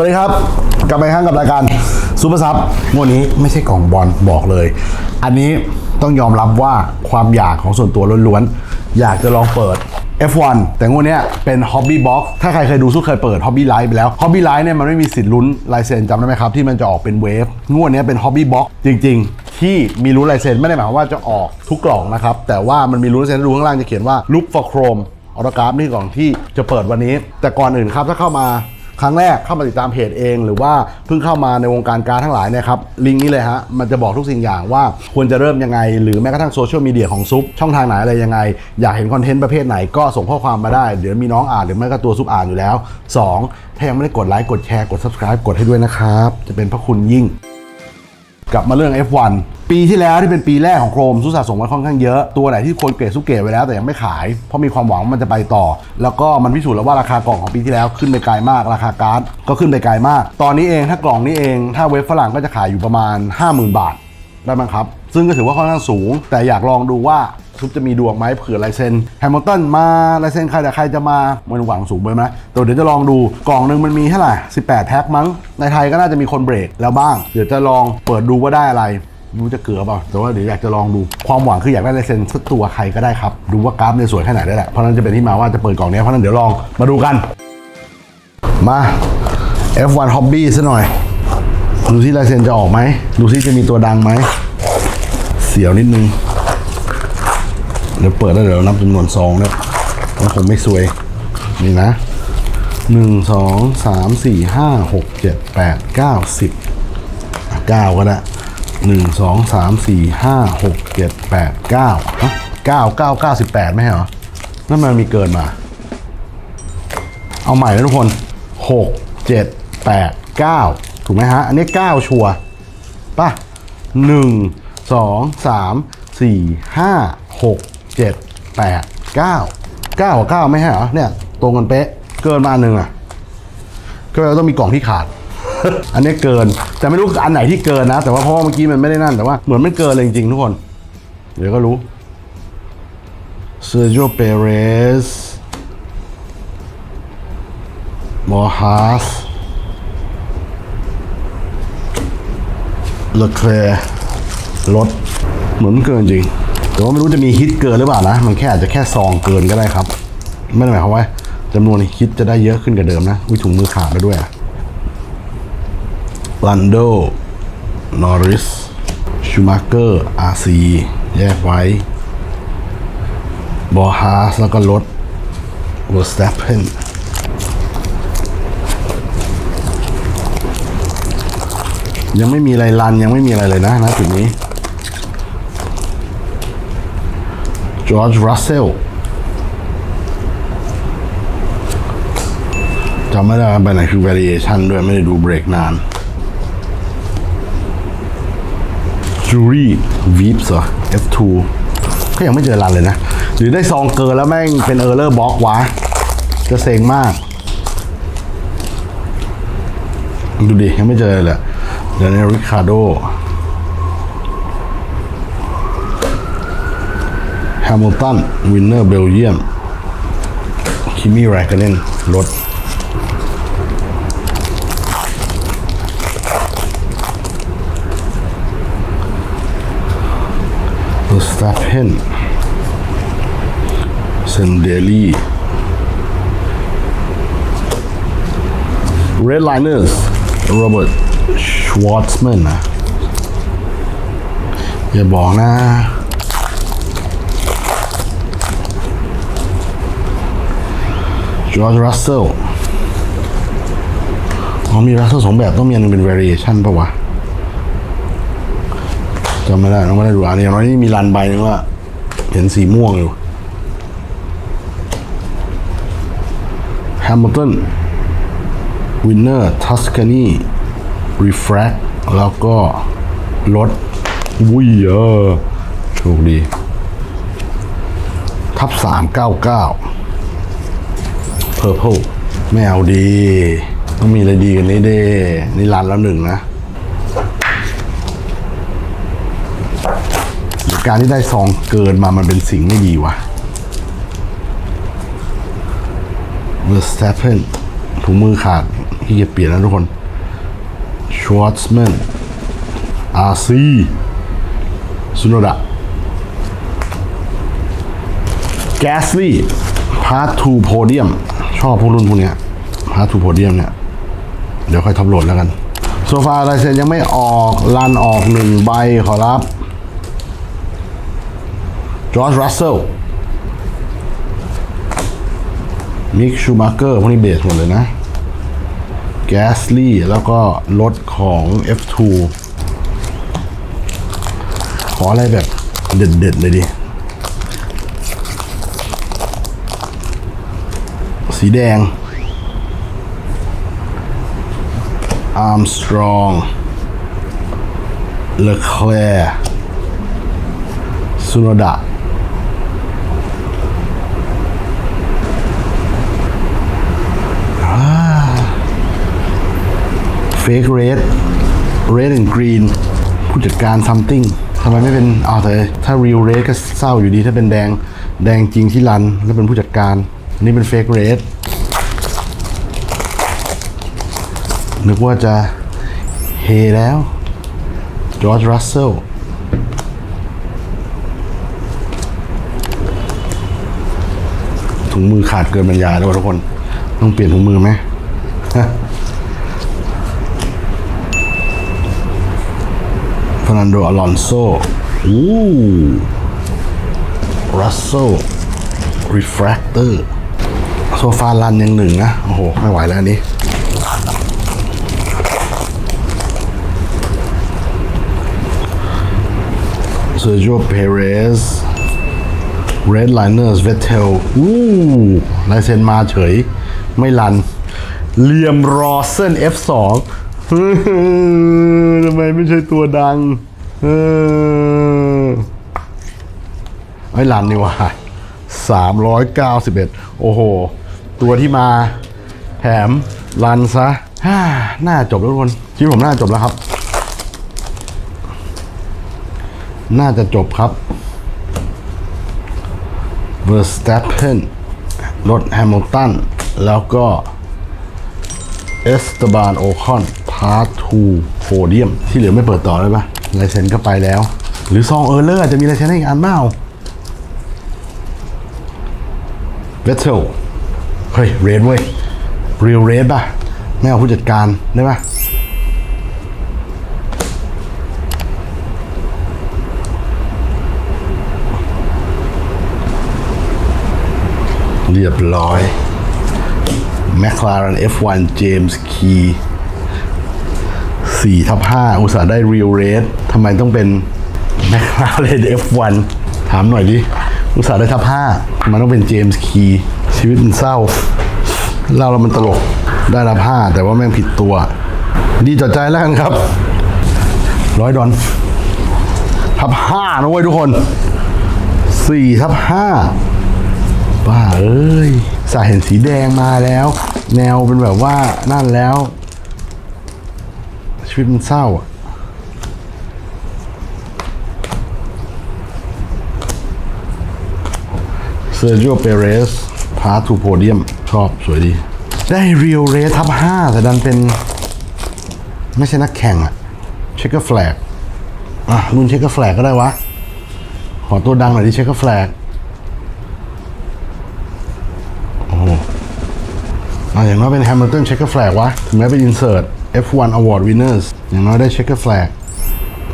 วัสดีครับ กลับมาครั้งกับรายการซูเปอร์ซับงวดนี้ไม่ใช่กล่องบอลบอกเลย อันนี้ต้องยอมรับว่าความอยากของส่วนตัวล้วนๆ อยากจะลองเปิด F1 แต่งวดนี้เป็น Hobby Box ถ้าใครเคยดูสู้เคยเปิด Hobby Live ไปแล้ว Hobby Live เนี่ยมันไม่มีสิทธิ์ลุ้นลายเซ็นจำได้ไหมครับ ที่มันจะออกเป็นเวฟงวดนี้เป็น Hobby Box จริง ๆ ที่มีลุ้นลายเซ็นไม่ได้หมายความว่าจะออกทุกกล่องนะครับ แต่ว่ามันมีลุ้นลายเซ็นดูข้างล่างจะเขียนว่า Look for Chrome ออโตกราฟนี่กล่องที่จะเปิดวันนี้ แต่ก่อนอื่นครับถ้าเข้ามา ครั้งแรกเข้ามาติดตามเพจเอง หรือว่าเพิ่งเข้ามาในวงการการทั้งหลายเนะครับลิงก์นี้เลยฮะมันจะบอกทุกสิ่งอย่างว่าควรจะเริ่มยังไง หรือแม้กระทั่งโซเชียลมีเดียของซุปช่องทางไหนอะไรยังไง อยากเห็นคอนเทนต์ประเภทไหนก็ส่งข้อความมาได้เดี๋ยวมีน้องอ่านหรือไม่ก็ตัวซุปอ่านอยู่แล้ว 2. ถ้ายังไม่ได้กดไลค์กดแชร์กด subscribe กดให้ด้วยนะครับจะเป็นพระคุณยิ่ง กลับมาเรื่อง F1 ปีที่แล้วที่เป็นปีแรกของโครมซุสะสมไว้ค่อนข้างเยอะตัวไหนที่คนเกรดซุเกตไว้แล้วแต่ยังไม่ขาย เพราะมีความหวังมันจะไปต่อ แล้วก็มันพิสูจน์แล้วว่าราคากล่องของปีที่แล้วขึ้นไปไกลมากราคาการ์ดก็ขึ้นไปไกลมาก ตอนนี้เองถ้ากล่องนี้เอง ถ้าเว็บฝรั่งก็จะขายอยู่ประมาณ 50,000 บาทได้มั้งครับ ซึ่งก็ถือว่าค่อนข้างสูง แต่อยากลองดูว่าซุปจะมีดวงไหมเผื่อลายเซ็นแฮมิลตันมาลายเซ็นใครแต่ใครจะมามันหวังสูงไปไหมแต่เดี๋ยวจะลองดูกล่องหนึ่งมันมีเท่าไหร่18 แพ็คมั้งในไทยก็น่าจะมีคนเบรกแล้วบ้าง เดี๋ยวจะลองเปิดดูว่าได้อะไร รู้จะเกลือเปล่าแต่ว่าเดี๋ยวอยากจะลองดูความหวังคืออยากได้ลายเซ็นสักตัวใครก็ได้ครับดูว่ากราฟในยสวยแค่ไหนได้แหละเพราะนั้นจะเป็นที่มาว่าจะเปิดกล่องนี้เพราะนั้นเดี๋ยวลองมาดูกัน มา F1 Hobby ซะหน่อย ดูที่ลายเซ็นจะออกไหมดูที่จะมีตัวดังไหมเสียวนิดนึงเดี๋ยวเปิดแล้วเดี๋ยวนับจำนวนซองเนี่ยมันคงไม่ซวยนี่นะหนึ่งสองสามสี่ห้าหกเจ็ดแปดเก้าสิบเก้าก็ได้ หนึ่งสองสามสี่ห้าหกเจ็ดแปดเก้าเก้าเก้าเก้าสิบแปดไม่ใช่เหรอ นั่นมันมีเกินมา เอาใหม่นะทุกคนหกเจ็ดแปดเก้าถูกไหมฮะ อันนี้เก้าชัวร์ป่ะหนึ่งสองสามสี่ห้าหกเจ็ดแปดเก้าเก้ากับเก้าไม่ใช่เหรอเนี่ยตรงกันเป๊ะเกินมาหนึ่งอะก็แปลว่าต้องมีกล่องที่ขาด อันนี้เกินแต่ไม่รู้อันไหนที่เกินนะ แต่ว่าเพราะว่าเมื่อกี้มันไม่ได้นั่นแต่ว่าเหมือนไม่เกินเลยจริงๆทุกคน เดี๋ยวก็รู้เซอร์โจเปเรสมอฮาสเลเคลรถเหมือนมันเกินจริง แต่ว่าไม่รู้จะมีฮิตเกินหรือเปล่านะ มันแค่อาจจะแค่ซองเกินก็ได้ครับ ไม่ได้หมายความว่าจำนวนฮิตจะได้เยอะขึ้นกว่าเดิมนะวิถุงมือขาดไปด้วย ลันโด นอริส ชูมาเกอร์ อาซี แยกไว้ บอฮาสแล้วก็รถเวอร์สแตปเพนยังไม่มีอะไรรัน ยังไม่มีอะไรเลยนะนะจุดนี้จอร์จรัสเซลจำไม่ได้ไปไหนคือ variation ด้วยไม่ได้ดูเบรกนาน จูรี่วีฟเหรอ F2 ก็ยังไม่เจอรันเลยนะ หรือได้ซองเกินแล้วแม่งเป็นเออร์เลอร์บล็อกวะ จะเซ็งมาก ดูดิ ยังไม่เจอเลยเดี๋ยวนี้ริคาร์โดแฮมิลตันวินเนอร์เบลเยียมคิมี่แรกเกเนนรถ สแตทเฮนเซนเดลีเรดไลเนอร์สโรเบิร์ตชวอตส์แมนนะ อย่าบอกนะจอร์จรัสเซลอ๋อมีรัสเซลสองแบบต้องมีอันนึงเป็น variation ปะวะ จำไม่ได้ต้องไม่ได้ดูอันนี้อย่างน้อยนี่มีรันใบนึงว่า เห็นสีม่วงอยู่ Hamilton วินเนอร์ทัสคานีรีแฟรกแล้วก็รถวุ้ยเออโชคดี ทับสามเก้าเก้าเพอร์เพลไม่เอาดี ต้องมีอะไรดีกันนี้เด้นี่รันแล้วหนึ่งนะหรือ การที่ได้ซองเกินมามันเป็นสิ่งไม่ดีวะ เวอร์สแตปเพนถุงมือขาดที่เกียจเปลี่ยนนะทุกคนชว a ต z แมนอาซีซุนโนดะแกสลี่พาร์ททูโพเดียมชอบพวกรุ่นพวกเนี้ยพาร์ททูโพเดียมเนี่ย เดี๋ยวค่อยทับโหลดแล้วกัน โซฟาลายเซ็นยังไม่ออกลันออกหนึ่งใบขอรับ จอร์จรัสเซลมิกชูมาเกอร์พวกนี้เบสหมดเลยนะแกสลี่แล้วก็รถของ F2 ขออะไรแบบเด็ดๆเลยดิ สีแดงอาร์มสตรองเลคลร์ซุโนดะ เฟกเรดเรดแอนด์กรีนผู้จัดการซัมติงทำไมไม่เป็นอ้าแต่ถ้า real red ก็เศร้าอยู่ดีถ้าเป็นแดงแดงจริงที่รัน แล้วเป็นผู้จัดการ อันนี้เป็นเฟกเรดนึกว่าจะเฮแล้วจอร์จรัสเซลถุงมือขาดเกินบรรยายแล้วทุกคน ต้องเปลี่ยนถุงมือไหม ร์นันโด อลอนโซอู้รัสเซรีแฟรคเตอร์ โซฟาลันยังหนึ่งนะ โอ้โห ไม่ไหวแล้วอันนี้ เซอร์ i ิโอเปเรส Red Liners Vettel อู้ลายเซ็นมาเฉย ไม่ลันเลียมรอเซน F2 เฮ้ย ทำไมไม่ใช่ตัวดัง เออไอ้ลันนี่ว่า391โอ้โห ตัวที่มาแถมลันซะฮ่าน่าจบแล้วทุกคนคิดผมน่าจบแล้วครับ น่าจะจบครับ Verstappen รถแฮมิลตันแล้วก็เอสต b บานโอคอนาร์ท2โพเดียมที่เหลือไม่เปิดต่อเลยปะลายเซ็นก็ไปแล้ว หรือซองเออร์เลอร์จะมีลายเซ็นอีกอันเปล่าเวทเทลเฮ้ยเรดเว้ยเรียลเรดป่ะไม่เอาผู้จัดการได้ป่ะเรียบร้อย McLaren F1 James Key 4ทับ5อุตส่าห์ได้ Real Red ทำไมต้องเป็น McLaren F1 ถามหน่อยดิ อุตส่าห์ได้ทับ5ทำไมต้องเป็น James Key ชีวิตมันเศร้าเล่าแล้วมันตลกได้ทับ5แต่ว่าแม่งผิดตัว ดีต่อใจแล้วกันครับร้อยดอลทับ5นะเว้ยทุกคน4ทับ5บ้าเอ้ยสายเห็นสีแดงมาแล้ว แนวเป็นแบบว่านั่นแล้ว วิตมันเศร้าอะเซอร์ i ิโอเปเรสพาทูโพเดียมชอบสวยดี ได้เรียวเรสทับห้าแต่ดันเป็น ไม่ใช่นักแข่งอะเช็คเกอร์แฟลกอะรุ่นเช็คเกอร์แฟลกก็ได้วะ ขอตัวดังหน่อยดิเช็คเกอร์แฟลกโอะอย่างน้อยเป็น Hamilton Checker Flag วะ ถึงแม้เป็น Insert F1 Award Winners อย่างน้อยได้ Checker Flag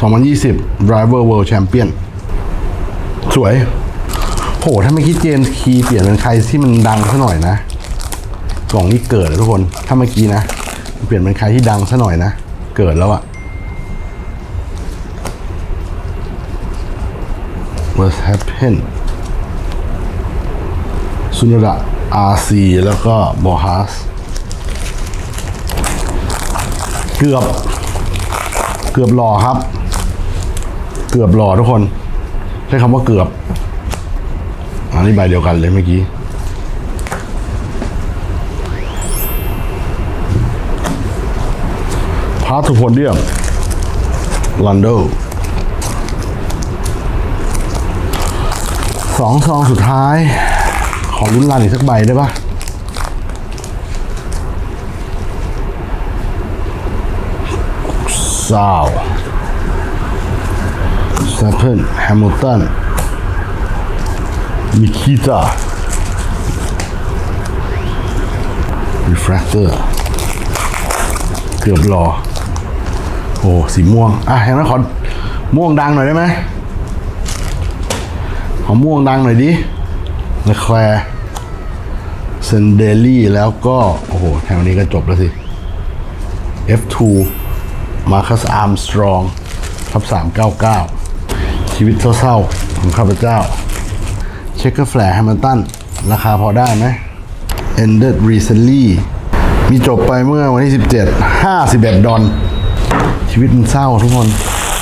2020 Driver World Champion สวย โห ถ้าไม่คิดเจมส์คีเปลี่ยนเป็นใครที่มันดังซะหน่อยนะ กล่องนี้เกิดแล้วทุกคน ถ้าเมื่อกี้นะ เปลี่ยนเป็นใครที่ดังซะหน่อยนะ เกิดแล้วอะ What happened ซุนดะ RC แล้วก็บอฮัส เกือบ เกือบหล่อครับ เกือบหล่อทุกคน ใช้คำว่าเกือบ อันนี้ใบเดียวกันเลยเมื่อกี้พาร์ทุพลเดียมลันโดสองซองสุดท้าย ขอลุ้นรันอีกสักใบได้ปะ Sal Stephen Hamilton Nikita Refractor เกือบรอ โอ้ สีม่วง อะเห็นไหมขอม่วงดังหน่อยได้ไหมขอม่วงดังหน่อยดิเลแคลเซนเดลี่แล้วก็ โอ้โห แถวนี้ก็จบแล้วสิ F2 Marcus Armstrong ทับ399 ชีวิตเศร้าๆของข้าพเจ้า เช็คเกอร์แฟร์แฮมิลตัน ราคาพอได้ไหม ended recently มีจบไปเมื่อวันที่ 17 51 ดอลชีวิตมันเศร้าทุกคน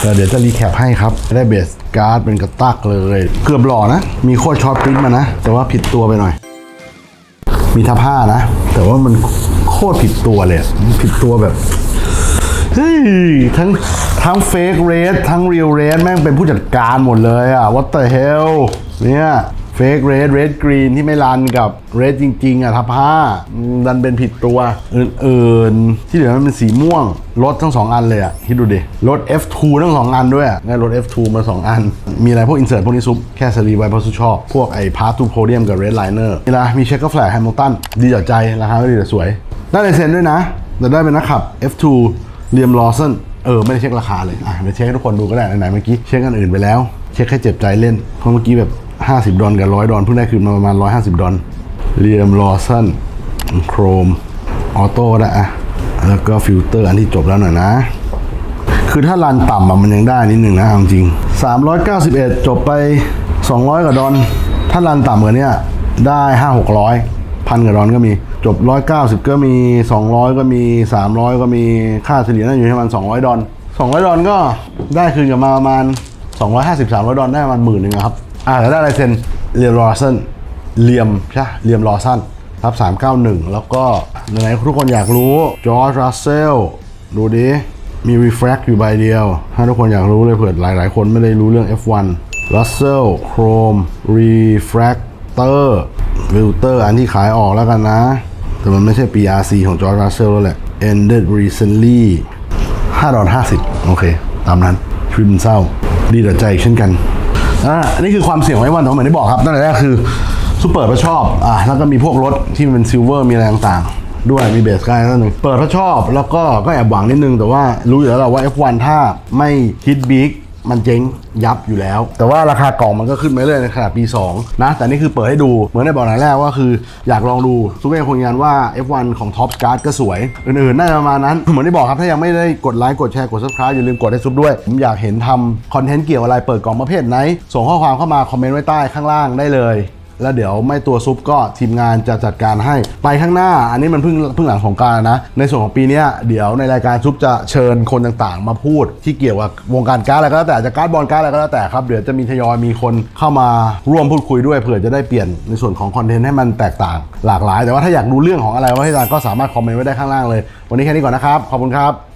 แต่เดี๋ยวจะรีแคปให้ครับ ได้เบสการ์ดเป็นกระตักเลย เกือบหล่อนะ มีโคตรช็อตปริ้นมานะ แต่ว่าผิดตัวไปหน่อย มีทับผ้านะ แต่ว่ามันโคตรผิดตัวเลย ผิดตัวแบบ เฮ้ยทั้งทั้งเฟกเรสทั้งเรียลเรสแม่งเป็นผู้จัดการหมดเลยอะ what the hell เนี่ยเฟกเรสเรดกรีนที่ไม่รันกับเรดจริง ๆ อะทับผ้าดันเป็นผิดตัว อื่น ๆ ที่เหลือมันเป็นสีม่วงรถทั้งสองอันเลยอะคิดดูดิรถ F2 ทั้งสองอันด้วยได้รถ F2 มาสองอัน มีอะไรพวกอินเสิร์ตพวกนี้ซุป แค่สรีไว้เพราะซุชอบ พวกไอ้พาร์ทูโพเดียมกับเรดไลเนอร์นี่ละมีเช็คก็แฟลชแฮมิลตันดีต่อใจราคาไม่ดีแต่สวย ได้ลายเซ็นด้วยนะแต่ได้เป็นนักขับ F2 เรียมลอสันเออไม่ได้เช็คราคาเลยอะไปเช็คให้ทุกคนดูก็ได้ไหนๆเมื่อกี้เช็คอันอื่นไปแล้ว เช็คให้เจ็บใจเล่นเพราะเมื่อกี้แบบ 50 ดอลกับ 100 ดอลเพิ่งได้คืนมาประมาณ 150 ดอลเรียมลอสันโครมออโต้ได้อะแล้วก็ฟิลเตอร์อันที่จบแล้วหน่อยนะ คือถ้ารันต่ำอะมันยังได้นิดหนึ่งนะเอาจริง 391 จบไป 200กว่าดอลถ้ารันต่ำกว่านี้ได้ 5 600 พันกว่าดอลก็มี จบ 190 ก็มี 200 ก็มี 300 ก็มี ค่าเฉลี่ยน่าอยู่ที่ประมาณ200 ดอล200 ดอลก็ได้คืนกลับมาประมาณ 250 300 ดอลได้ประมาณหมื่นหนึ่งครับ อ่าแล้วได้ลายเซ็นเรียมรอสันเลียมใช่เลียมรอสันครับ 391 แล้วก็ไหนๆทุกคนอยากรู้จอร์จรัสเซลดูดิ มี refract อยู่ใบเดียว ถ้าทุกคนอยากรู้เลยเผื่อหลาย ๆ คนไม่ได้รู้เรื่อง F1 Russell Chrome Refractor Filter อันที่ขายออกแล้วกันนะ แต่มันไม่ใช่ PRC ของ George Russell แล้วแหละ Ended recently 5ดอล50 โอเค ตามนั้นชีวิตมันเศร้า ดีต่อใจเช่นกัน อ่านนี้คือความเสี่ยงของไอ้วันผมเหมือนที่บอกครับตั้งแต่แรกคือซูเปอร์ก็ชอบ อ่าแล้วก็มีพวกรถที่มันเป็นซิลเวอร์มีอะไรต่างๆ ด้วยมีเบสกายนั่นหนึ่งเปิดพระชอบ แล้วก็ก็แอบหวังนิดนึง แต่ว่ารู้อยู่แล้วแหละว่า F1 ถ้าไม่ฮิตบิ๊ก มันเจ๊งยับอยู่แล้ว แต่ว่าราคากล่องมันก็ขึ้นไปเรื่อยในขนาดปี 2 นะ แต่นี่คือเปิดให้ดูเหมือนในบอกไหนแรกว่าคืออยากลองดูซุปเปอร์คงยันว่า F1 ของ Top Card ก็สวย อื่นๆ น่าจะประมาณนั้น เหมือนที่บอกครับ ถ้ายังไม่ได้กดไลค์กดแชร์กด subscribe อย่าลืมกดให้ซุปด้วย ผมอยากเห็นทำคอนเทนต์เกี่ยวอะไรเปิดกล่องประเภทไหน ส่งข้อความเข้ามาคอมเมนต์ไว้ใต้ข้างล่างได้เลย แล้วเดี๋ยวไม่ตัวซุปก็ทีมงานจะจัดการให้ไปข้างหน้า อันนี้มันเพิ่งเพิ่งหลังของการนะ ในส่วนของปีนี้เดี๋ยวในรายการซุปจะเชิญคนต่างๆ มาพูดที่เกี่ยวกับวงการการ์ดอะไรก็แล้วแต่จะการ์ดบอลการ์ดอะไรก็แล้วแต่ครับเดี๋ยวจะมีทยอยมีคนเข้ามาร่วมพูดคุยด้วยเผื่อจะได้เปลี่ยนในส่วนของคอนเทนต์ให้มันแตกต่าง หลากหลาย แต่ว่าถ้าอยากดูเรื่องของอะไรว่าให้อาจารย์ก็สามารถคอมเมนต์ไว้ได้ข้างล่างเลย วันนี้แค่นี้ก่อนนะครับขอบคุณครับ